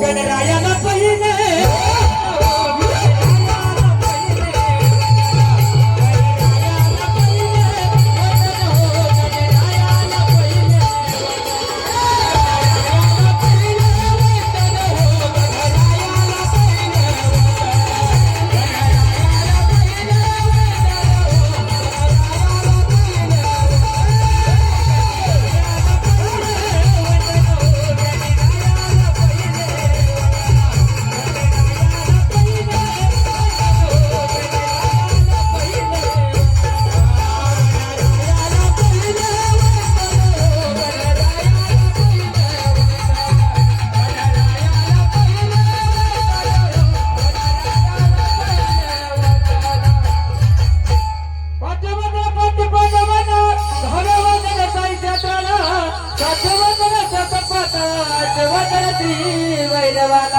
General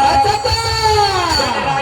वाचता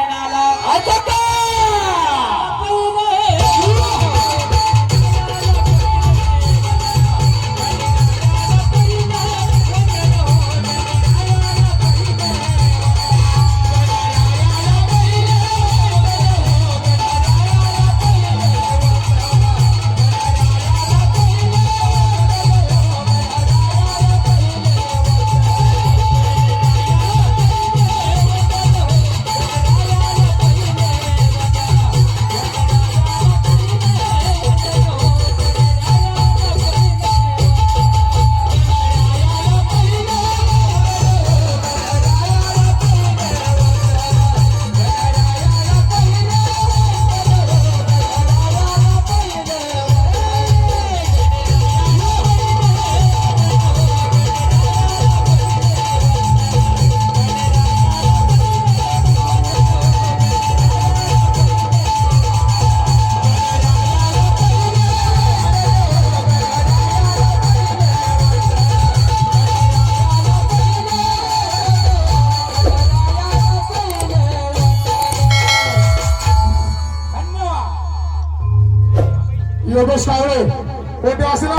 காரணால ব্যবস্থা হবে ওটা আসে না